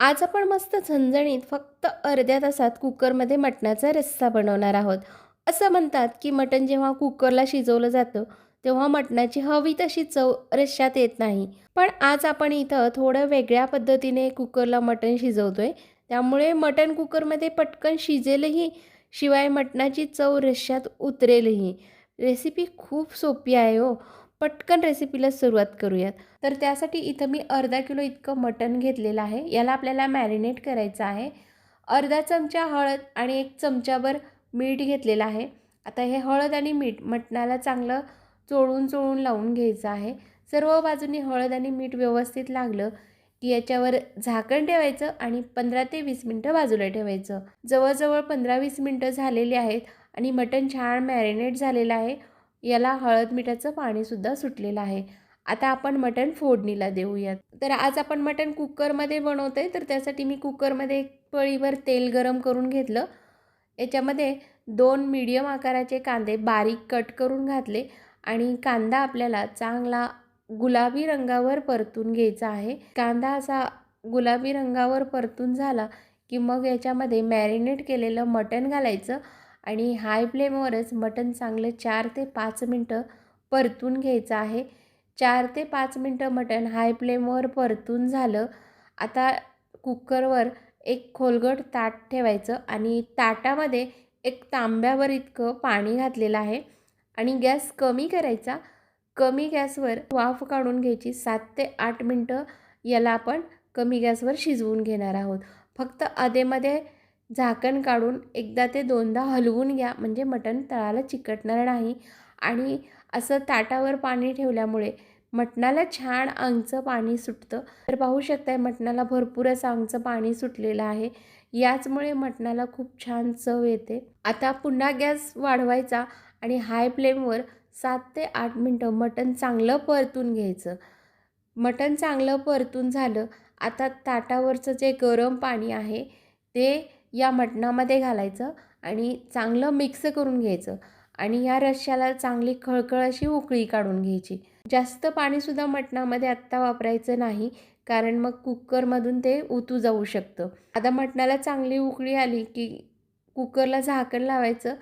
आज आपण मस्त झणझणीत फक्त अर्ध्या तासात कुकरमध्ये मटणाचा रस्सा बनवणार आहोत. असं म्हणतात की मटण जेव्हा कुकरला शिजवलं जातं तेव्हा मटणाची हवी तशी चव रश्श्यात येत नाही. पण आज आपण इथं थोडं वेगळ्या पद्धतीने कुकरला मटण शिजवतोय. त्यामुळे मटण कुकरमध्ये पटकन शिजेलही शिवाय मटणाची चव रश्श्यात उतरेलही. रेसिपी खूप सोपी आहे हो. पटकन रेसिपीला सुरुवात करूयात. तर त्यासाठी इथं मी अर्धा किलो इतकं मटण घेतलेलं आहे. याला आपल्याला मॅरिनेट करायचं आहे. अर्धा चमचा हळद आणि एक चमचाभर मीठ घेतलेलं आहे. आता हे हळद आणि मीठ मटणाला चांगलं चोळून चोळून लावून घ्यायचं आहे. सर्व बाजूनी हळद आणि मीठ व्यवस्थित लागलं की याच्यावर झाकण ठेवायचं आणि पंधरा ते वीस मिनटं बाजूला ठेवायचं. जवळजवळ पंधरा वीस मिनटं झालेली आहेत आणि मटण छान मॅरिनेट झालेलं आहे. याला हळद मिठाचं पाणीसुद्धा सुटलेलं आहे. आता आपण मटण फोडणीला देऊयात. तर आज आपण मटण कुकरमध्ये बनवतोय. तर त्यासाठी मी कुकरमध्ये एक पळीवर तेल गरम करून घेतलं. याच्यामध्ये दोन मीडियम आकाराचे कांदे बारीक कट करून घातले. आणि कांदा आपल्याला चांगला गुलाबी रंगावर परतून घ्यायचा आहे. कांदा असा गुलाबी रंगावर परतून झाला की मग याच्यामध्ये मॅरिनेट केलेलं मटण घालायचं. आणि हाय फ्लेमवरच मटण चांगलं चार ते पाच मिनटं परतून घ्यायचं आहे. चार ते पाच मिनटं मटण हाय फ्लेमवर परतून झालं. आता कुकरवर एक खोलगट ताट ठेवायचं आणि ताटामध्ये एक तांब्यावर इतकं पाणी घातलेलं आहे आणि गॅस कमी करायचा. कमी गॅसवर वाफ काढून घ्यायची सात ते आठ मिनटं याला आपण कमी गॅसवर शिजवून घेणार आहोत. फक्त अधेमध्ये झाकण काढून एकदा ते दोनदा हलवून घ्या. म्हणजे मटण तळाला चिकटणार नाही. आणि असं ताटावर पाणी ठेवल्यामुळे मटणाला छान अंगचं पाणी सुटतं. तर पाहू शकताय मटणाला भरपूर असं अंगचं पाणी सुटलेलं आहे. याचमुळे मटणाला खूप छान चव येते. आता पुन्हा गॅस वाढवायचा आणि हाय फ्लेमवर सात ते आठ मिनटं मटण चांगलं परतून घ्यायचं. मटण चांगलं परतून झालं. आता ताटावरचं जे गरम पाणी आहे ते या मटणामध्ये घालायचं आणि चांगलं मिक्स करून घ्यायचं. आणि या रश्श्याला चांगली खळखळ अशी उकळी काढून घ्यायची. जास्त पाणीसुद्धा मटणामध्ये आत्ता वापरायचं नाही कारण मग कुकरमधून ते उतू जाऊ शकतं. आता मटणाला चांगली उकळी आली की कुकरला झाकण लावायचं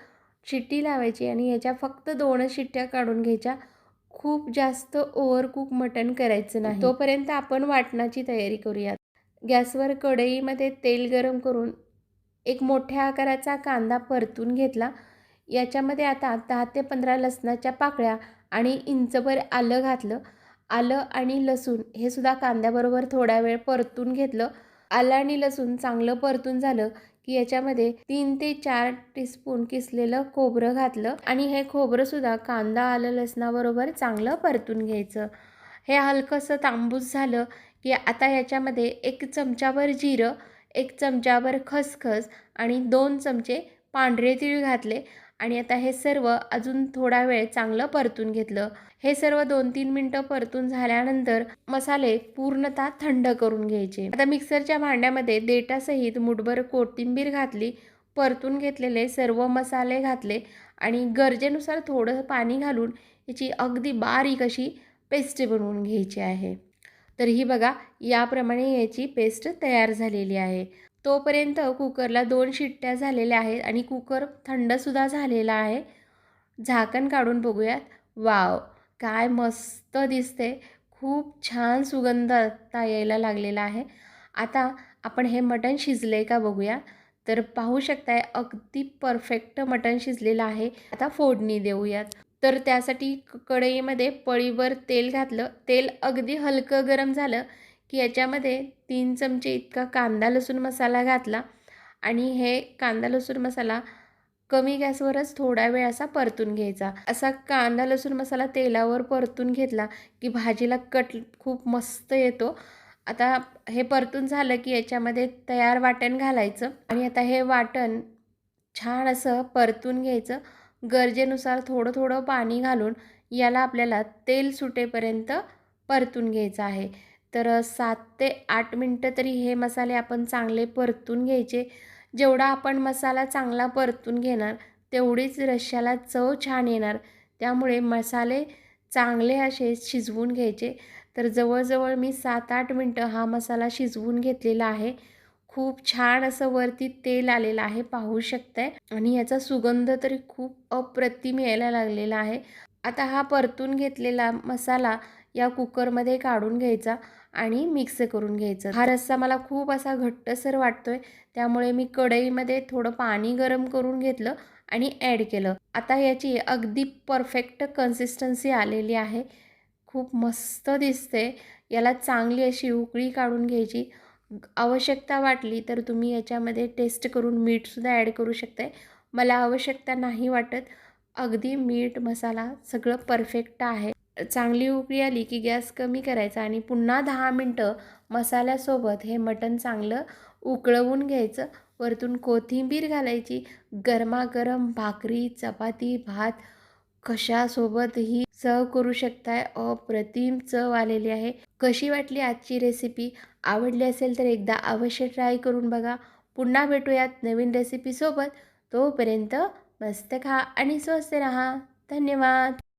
शिट्टी लावायची आणि याच्या फक्त दोनच शिट्ट्या काढून घ्यायच्या. खूप जास्त ओव्हरकुक मटण करायचं नाही. तोपर्यंत आपण वाटणाची तयारी करूयात. गॅसवर कढईमध्ये तेल गरम करून एक मोठ्या आकाराचा कांदा परतून घेतला. याच्यामध्ये आता दहा ते पंधरा लसणाच्या पाकळ्या आणि इंचभर आलं घातलं. आलं आणि लसूण हे सुद्धा कांद्याबरोबर थोडा वेळ परतून घेतलं. आलं आणि लसूण चांगलं परतून झालं की याच्यामध्ये तीन ते चार टीस्पून किसलेलं खोबरं घातलं आणि हे खोबरंसुद्धा कांदा आलं लसणाबरोबर चांगलं परतून घ्यायचं. हे हलकंसं तांबूस झालं की आता याच्यामध्ये एक चमचाभर जिरं एक चमचाभर खसखस आणि दोन चमचे पांढरे तीळ घातले आणि आता हे सर्व अजून थोडा वेळ चांगलं परतून घेतलं. हे सर्व दोन तीन मिनटं परतून झाल्यानंतर मसाले पूर्णतः थंड करून घ्यायचे. आता मिक्सरच्या भांड्यामध्ये देटासहित मुठभर कोथिंबीर घातली परतून घेतलेले सर्व मसाले घातले आणि गरजेनुसार थोडं पाणी घालून याची अगदी बारीक अशी पेस्ट बनवून घ्यायची आहे. तर ही बघा याप्रमाणे याची पेस्ट तयार झालेली आहे. तोपर्यंत कुकरला दोन शिट्ट्या झालेल्या आहेत आणि कुकर थंडसुद्धा झालेला आहे. झाकण काढून बघूयात. वाव! काय मस्त दिसते. खूप छान सुगंध आता यायला लागलेला आहे. आता आपण हे मटण शिजले का बघूया. तर पाहू शकताय अगदी परफेक्ट मटण शिजलेलं आहे. आता फोडणी देऊयात. तर त्यासाठी कढईमध्ये पळीवर तेल घातलं. तेल अगदी हलकं गरम झालं की याच्यामध्ये तीन चमचे इतका कांदा लसूण मसाला घातला आणि हे कांदा लसूण मसाला कमी गॅसवरच थोडा वेळ असा परतून घ्यायचा. असा कांदा लसूण मसाला तेलावर परतून घेतला की भाजीला कट खूप मस्त येतो. आता हे परतून झालं की याच्यामध्ये तयार वाटण घालायचं आणि आता हे वाटण छान असं परतून घ्यायचं. गरजेनुसार थोडं थोडं पाणी घालून याला आपल्याला तेल सुटेपर्यंत परतून घ्यायचं आहे. तर सात ते आठ मिनटं तरी हे मसाले आपण चांगले परतून घ्यायचे. जेवढा आपण मसाला चांगला परतून घेणार तेवढीच रश्श्याला चव छान येणार. त्यामुळे मसाले चांगले असे शिजवून घ्यायचे. तर जवळजवळ मी सात आठ मिनटं हा मसाला शिजवून घेतलेला आहे. खूप छान असं वरती तेल आलेलं आहे पाहू शकताय. आणि याचा सुगंध तरी खूप अप्रतिम यायला लागलेला आहे. आता हा परतून घेतलेला मसाला या कुकरमध्ये काढून घ्यायचा आणि मिक्स करून घ्यायचं. हा रस्सा मला खूप असा घट्टसर वाटतोय त्यामुळे मी कढईमध्ये थोडं पाणी गरम करून घेतलं आणि ॲड केलं. आता याची अगदी परफेक्ट कन्सिस्टन्सी आलेली आहे. खूप मस्त दिसते. याला चांगली अशी उकळी काढून घ्यायची. आवश्यकता वाटली तर तुम्ही याच्यामध्ये टेस्ट करून मीठसुद्धा ॲड करू शकताय. मला आवश्यकता नाही वाटत. अगदी मीठ मसाला सगळं परफेक्ट आहे. चांगली उकळी आली की गॅस कमी करायचा आणि पुन्हा दहा मिनटं मसाल्यासोबत हे मटण चांगलं उकळवून घ्यायचं. वरतून कोथिंबीर घालायची. गरमागरम भाकरी चपाती भात कशासोबतही सर्व करू शकताय? अप्रतिम चव आलेली आहे. कशी वाटली आजची रेसिपी आवडली असेल तर एकदा अवश्य ट्राय करून बघा. पुन्हा भेटूयात नवीन रेसिपीसोबत तोपर्यंत मस्त खा आणि स्वस्त रहा. धन्यवाद.